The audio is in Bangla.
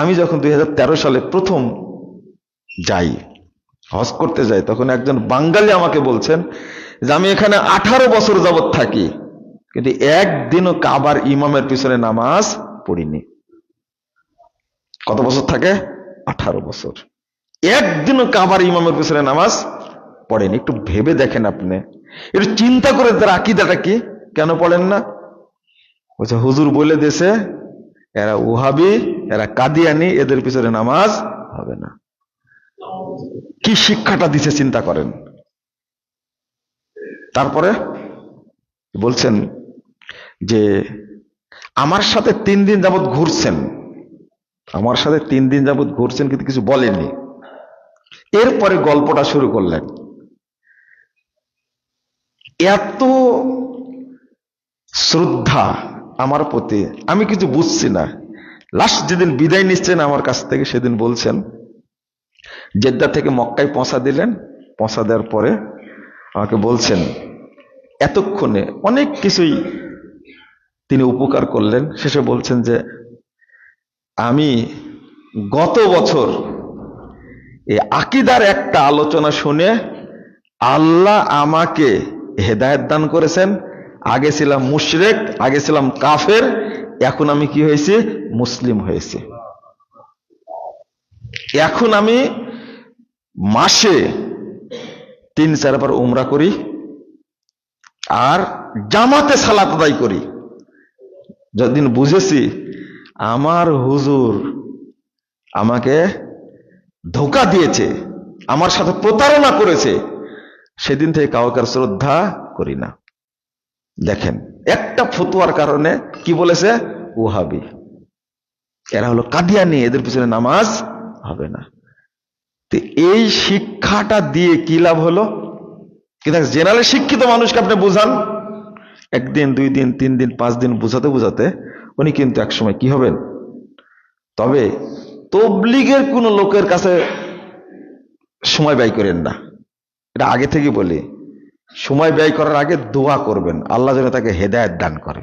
আমি যখন দুই হাজার তেরো সালে প্রথম যাই, হজ করতে যাই, তখন একজন বাঙালি আমাকে বলছেন যে, আমি এখানে আঠারো বছর যাবৎ থাকি, কিন্তু একদিনও কাবার ইমামের পিছনে নামাজ পড়িনি। কত বছর থাকে? আঠারো বছর। একদিনও কাবার ইমামের পিছনে নামাজ পড়েনি। একটু ভেবে দেখেন আপনি। একটু চিন্তা করে তার আকিদাটা কি? কেন পড়েন না? বলছে, হুজুর বলে দেশে এরা উহাবি এরা কাদিয়ানি, এদের পিছনে নামাজ হবে না। কি শিক্ষাটা দিছে চিন্তা করেন? তারপরে বলছেন যে, আমার সাথে তিন দিন যাবৎ ঘুরছেন। আমার সাথে তিন দিন যাবৎ ঘুরছেন কিন্তু কিছু বলেননি। এরপরে গল্পটা শুরু করলেন। এত শ্রদ্ধা আমার প্রতি, আমি কিছু বুঝছি না। লাস্ট যেদিন বিদায় নিচ্ছেন আমার কাছ থেকে সেদিন বলছেন, জেদ্দা থেকে মক্কায় পৌঁছা দিলেন, পৌঁছা দেওয়ার পরে আমাকে বলছেন, এতক্ষণে অনেক কিছুই তিনি উপকার করলেন। শেষে বলছেন যে, আমি গত বছর এই আকিদার একটা আলোচনা শুনে আল্লাহ আমাকে হেদায়ত দান করেছেন। আগে ছিলাম মুশরেক, আগে ছিলাম কাফের, এখন আমি কি হয়েছি? মুসলিম হয়েছি। এখন আমি মাসে তিন চারবার উমরা করি আর জামাতে সালাত আদায় করি। যতদিন বুঝেছি, আমার হুজুর আমাকে ধোকা দিয়েছে, আমার সাথে প্রতারণা করেছে, সেদিন থেকে কাউকে শ্রদ্ধা করি না। দেখেন, একটা ফতুয়ার কারণে কি বলেছে? ওহাবি। এরা হলো কাদিয়ানি, এদের পিছনে নামাজ হবে না। তো এই শিক্ষাটা দিয়ে কি লাভ হলো? কিন্তু জেনারেল শিক্ষিত মানুষকে আপনি বোঝান। একদিন, দুই দিন, তিন দিন, পাঁচ দিন বোঝাতে বোঝাতে উনি কিন্তু একসময় কি হবেন? তবে তবলিগের কোন লোকের কাছে সময় ব্যয় করেন না। এটা আগে থেকে বলি। সময় ব্যয় করার আগে দোয়া করবেন। আল্লাহ যেন তাকে হেদায়ত দান করে।